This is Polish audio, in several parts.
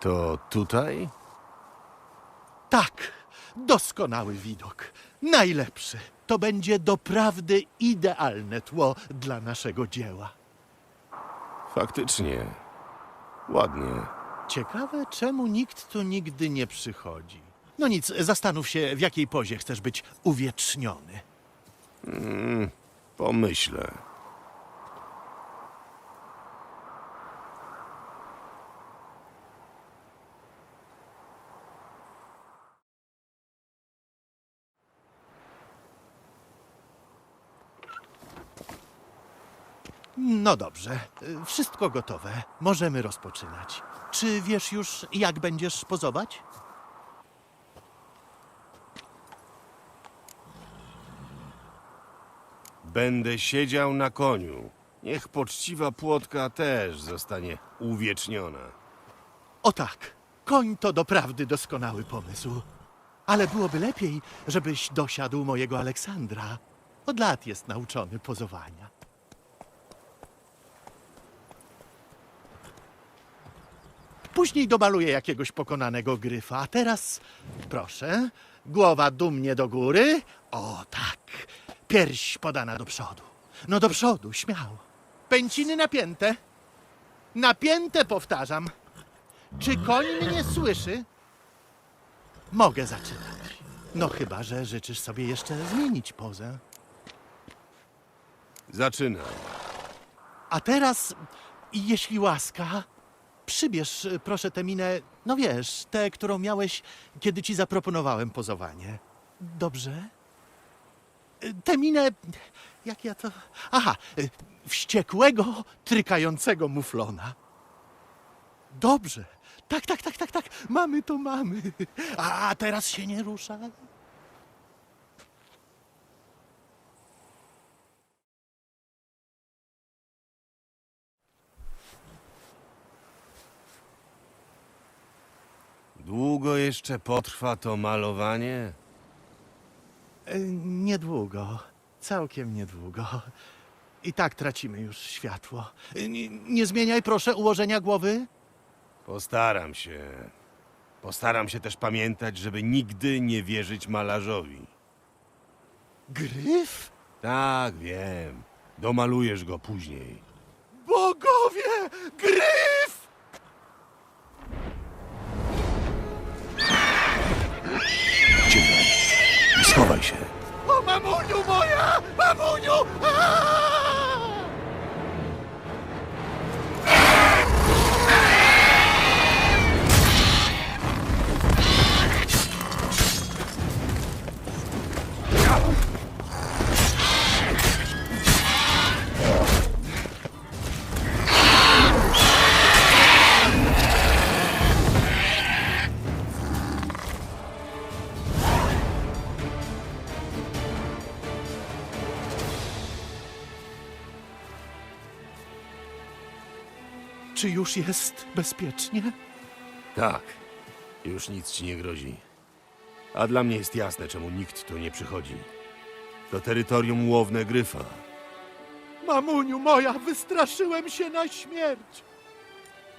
To tutaj? Tak, doskonały widok. Najlepszy. To będzie doprawdy idealne tło dla naszego dzieła. Faktycznie. Ładnie. Ciekawe, czemu nikt tu nigdy nie przychodzi. No nic, zastanów się, w jakiej pozie chcesz być uwieczniony. Pomyślę. No dobrze, y, wszystko gotowe. Możemy rozpoczynać. Czy wiesz już, jak będziesz pozować? Będę siedział na koniu. Niech poczciwa płotka też zostanie uwieczniona. O tak, koń to doprawdy doskonały pomysł. Ale byłoby lepiej, żebyś dosiadł mojego Aleksandra. Od lat jest nauczony pozowania. Później domaluję jakiegoś pokonanego gryfa. A teraz, proszę, głowa dumnie do góry. O tak, pierś podana do przodu. No do przodu, śmiało. Pęciny napięte. Napięte, powtarzam. Czy koń mnie słyszy? Mogę zaczynać. No chyba, że życzysz sobie jeszcze zmienić pozę. Zaczynam. A teraz, jeśli łaska, przybierz y, proszę tę minę, no wiesz, tę, którą miałeś, kiedy ci zaproponowałem pozowanie. Dobrze? Y, Tę minę, jak ja to... Aha, y, wściekłego, trykającego muflona. Dobrze. Tak, tak, tak, tak, tak. Mamy to mamy. A teraz się nie ruszaj. Długo jeszcze potrwa to malowanie? E, Niedługo. Całkiem niedługo. I tak tracimy już światło. E, Nie, nie zmieniaj proszę ułożenia głowy. Postaram się. Postaram się też pamiętać, żeby nigdy nie wierzyć malarzowi. Gryf? Tak, wiem. Domalujesz go później. Bogowie! Gryf! Mamuniu moja! Mamuniu! Aaaa! Czy już jest bezpiecznie? Tak. Już nic ci nie grozi. A dla mnie jest jasne, czemu nikt tu nie przychodzi. To terytorium łowne gryfa. Mamuniu moja, wystraszyłem się na śmierć.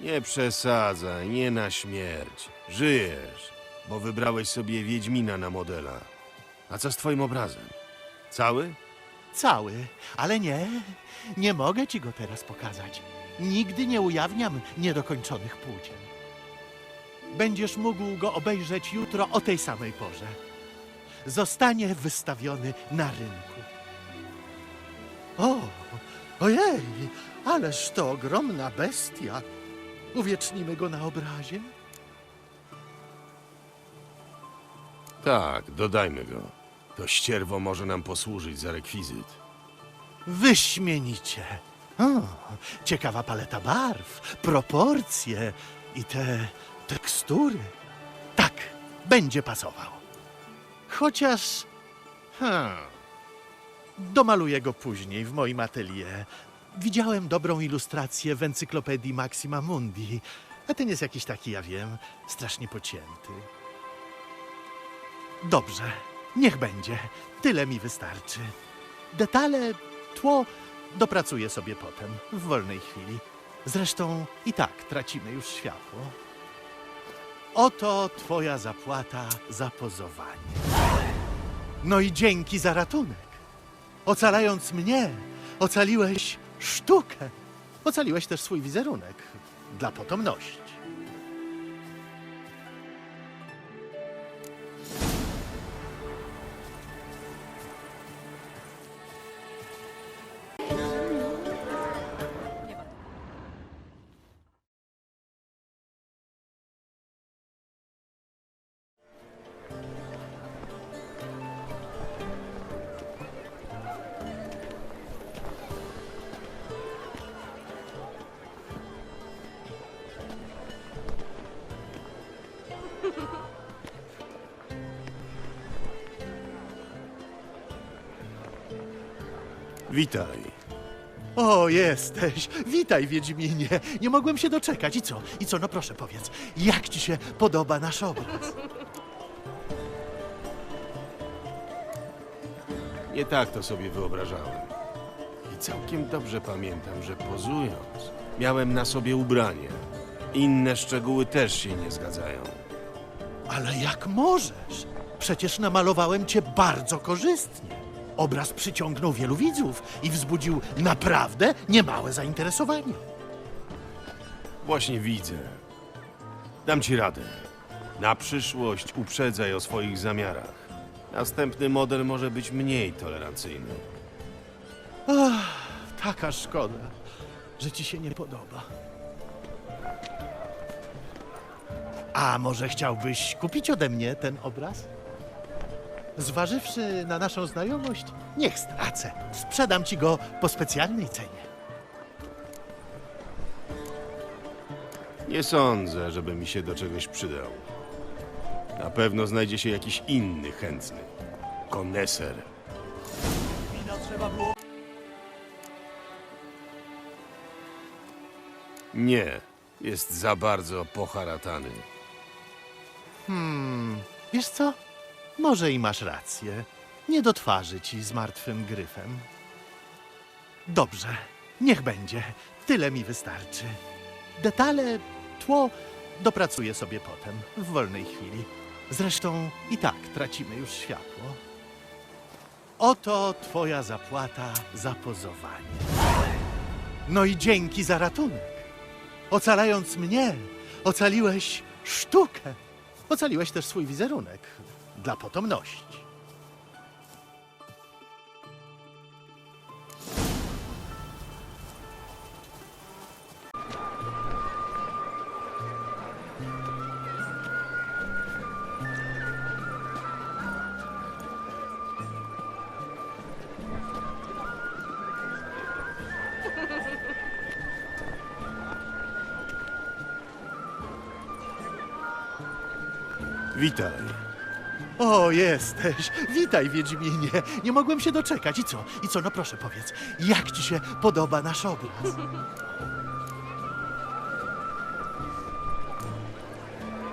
Nie przesadzaj, nie na śmierć. Żyjesz, bo wybrałeś sobie Wiedźmina na modela. A co z twoim obrazem? Cały? Cały, ale nie, nie mogę ci go teraz pokazać. Nigdy nie ujawniam niedokończonych płócien. Będziesz mógł go obejrzeć jutro o tej samej porze. Zostanie wystawiony na rynku. O, ojej, ależ to ogromna bestia. Uwiecznimy go na obrazie? Tak, dodajmy go. To ścierwo może nam posłużyć za rekwizyt. Wyśmienicie. O, ciekawa paleta barw, proporcje i te tekstury. Tak, będzie pasował. Chociaż. Hmm, domaluję go później w moim atelier. Widziałem dobrą ilustrację w encyklopedii Maxima Mundi, a ten jest jakiś taki, ja wiem, strasznie pocięty. Dobrze, niech będzie. Tyle mi wystarczy. Detale, tło dopracuję sobie potem, w wolnej chwili. Zresztą i tak tracimy już światło. Oto twoja zapłata za pozowanie. No i dzięki za ratunek. Ocalając mnie, ocaliłeś sztukę. Ocaliłeś też swój wizerunek dla potomności. Witaj. O, jesteś. Witaj, Wiedźminie. Nie mogłem się doczekać. I co? I co? No proszę powiedz, jak ci się podoba nasz obraz? Nie tak to sobie wyobrażałem. I całkiem dobrze pamiętam, że pozując, miałem na sobie ubranie. Inne szczegóły też się nie zgadzają. Ale jak możesz? Przecież namalowałem cię bardzo korzystnie. Obraz przyciągnął wielu widzów i wzbudził naprawdę niemałe zainteresowanie. Właśnie widzę. Dam ci radę. Na przyszłość uprzedzaj o swoich zamiarach. Następny model może być mniej tolerancyjny. Taka szkoda, że ci się nie podoba. A może chciałbyś kupić ode mnie ten obraz? Zważywszy na naszą znajomość, niech stracę. Sprzedam ci go po specjalnej cenie. Nie sądzę, żeby mi się do czegoś przydał. Na pewno znajdzie się jakiś inny chętny. Koneser. Nie, jest za bardzo poharatany. Wiesz co? Może i masz rację. Nie do twarzy ci z martwym gryfem. Dobrze, niech będzie. Tyle mi wystarczy. Detale, tło dopracuję sobie potem, w wolnej chwili. Zresztą i tak tracimy już światło. Oto twoja zapłata za pozowanie. No i dzięki za ratunek. Ocalając mnie, ocaliłeś sztukę. Ocaliłeś też swój wizerunek dla potomności. Witaj. O, jesteś. Witaj, Wiedźminie. Nie mogłem się doczekać. I co? I co? No proszę powiedz, jak ci się podoba nasz obraz?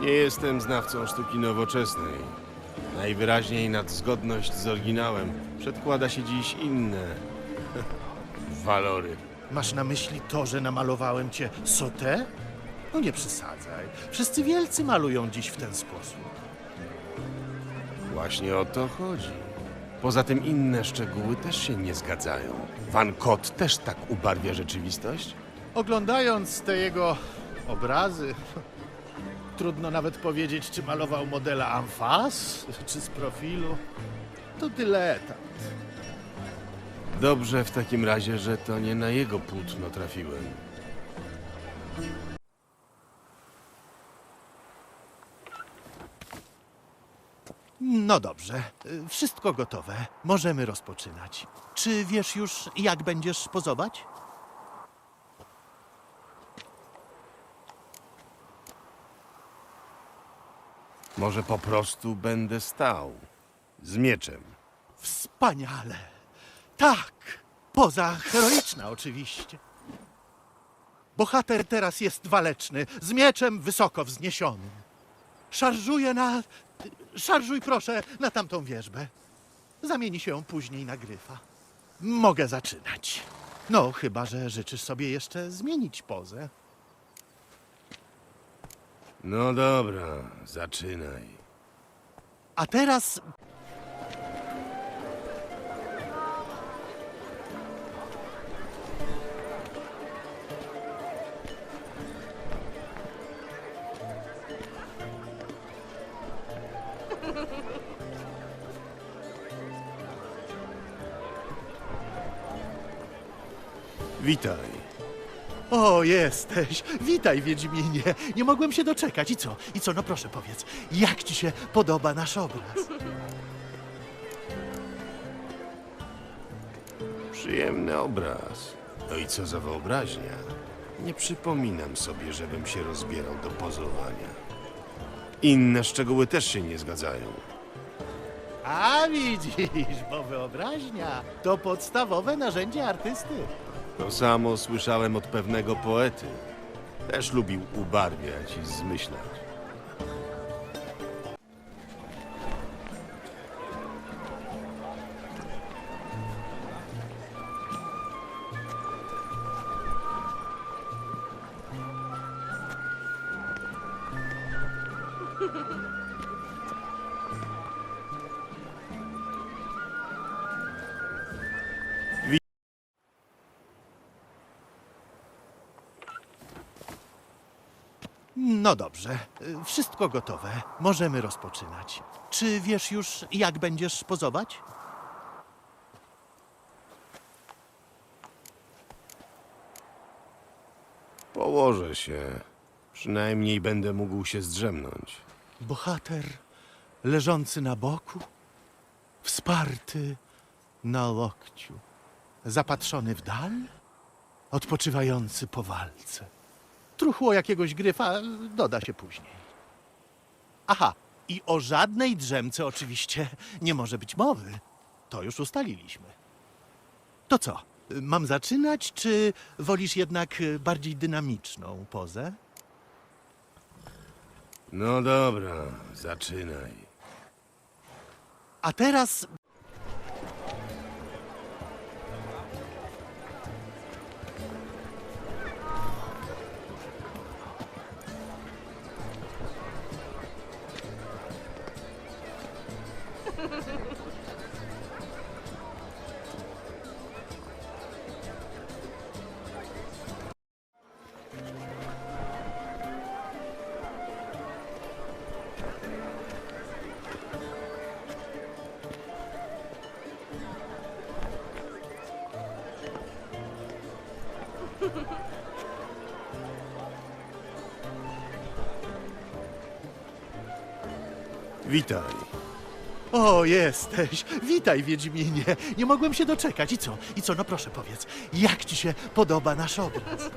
Nie jestem znawcą sztuki nowoczesnej. Najwyraźniej nad zgodność z oryginałem przedkłada się dziś inne walory. Masz na myśli to, że namalowałem cię sotę? No nie przesadzaj. Wszyscy wielcy malują dziś w ten sposób. Właśnie o to chodzi. Poza tym inne szczegóły też się nie zgadzają. Van Kot też tak ubarwia rzeczywistość? Oglądając te jego obrazy, trudno nawet powiedzieć, czy malował modela amfas, czy z profilu. To dyletant. Dobrze w takim razie, że to nie na jego płótno trafiłem. No dobrze, wszystko gotowe. Możemy rozpoczynać. Czy wiesz już, jak będziesz pozować? Może po prostu będę stał. Z mieczem. Wspaniale. Tak, poza heroiczna oczywiście. Bohater teraz jest waleczny, z mieczem wysoko wzniesionym. Szarżuje na... Szarżuj proszę na tamtą wierzbę. Zamieni się później na gryfa. Mogę zaczynać. No, chyba, że życzysz sobie jeszcze zmienić pozę. No dobra, zaczynaj. A teraz Witaj. O, jesteś. Witaj, Wiedźminie. Nie mogłem się doczekać. I co? I co? No proszę powiedz, jak ci się podoba nasz obraz? Przyjemny obraz. No i co za wyobraźnia. Nie przypominam sobie, żebym się rozbierał do pozowania. Inne szczegóły też się nie zgadzają. A widzisz, bo wyobraźnia to podstawowe narzędzie artysty. To samo słyszałem od pewnego poety. Też lubił ubarwiać i zmyślać. No dobrze, y, wszystko gotowe. Możemy rozpoczynać. Czy wiesz już, jak będziesz pozować? Położę się. Przynajmniej będę mógł się zdrzemnąć. Bohater leżący na boku, wsparty na lokciu, zapatrzony w dal, odpoczywający po walce. Truchło jakiegoś gryfa doda się później. Aha, i o żadnej drzemce oczywiście nie może być mowy. To już ustaliliśmy. To co, mam zaczynać, czy wolisz jednak y, bardziej dynamiczną pozę? No dobra, zaczynaj. A teraz Witaj. O, jesteś! Witaj, Wiedźminie! Nie mogłem się doczekać. I co? I co? No proszę powiedz, jak ci się podoba nasz obraz?